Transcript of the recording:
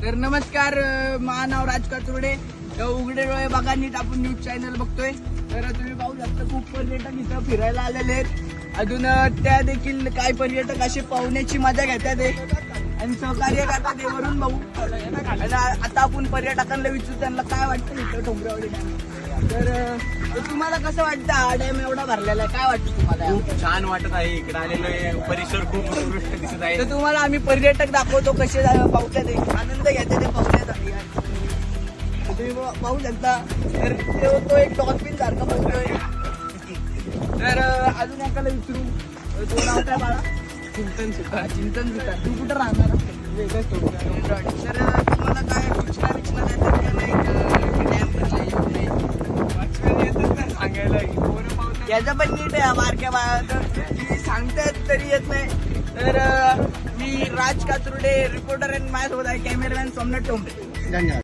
राज कातुर्डे अ, उघडे डोळे बघा नीट आपण न्यूज चॅनल बघतोय. तर तुम्ही पाहू शकता खूप पर्यटक इथं फिरायला आलेले आहेत. अजून त्या देखील काही पर्यटक असे पाहुण्याची मजा घेतात आहे. आणि सहकार्य करतात ते वरून भाऊ आता आपण पर्यटकांना विचारू त्यांना काय वाटतं इथं डोंगरावडी तर तर तुम्हाला कसं वाटतं हा डॅम एवढा भरलेला आहे? काय वाटतं तुम्हाला? खूप छान वाटत आहे. इकडे आलेलो आहे. परिसर खूप उत्कृष्ट दिसत आहे. तर तुम्हाला आम्ही पर्यटक दाखवतो कसे पावसात तुम्ही पाहू शकता तर तो तो एक डॉल्फिन सारखा बसतोय तर अजून एकाला विचारू तो नाव काय बाळा चिंतन सुद्धा चिंतन सुद्धा तू कुठं राहणार वेगळंच तर तुम्हाला काय सूचना विचना नाही डॅम सांगायला पोरं याचा पण नीट आहे मारक्या बाळा की सांगतात तरी येत नाही तर मी राज कातुर्डे रिपोर्टर आणि माझ्यासोबत आहे कॅमेरामॅन सोमनाथ टोंबे धन्यवाद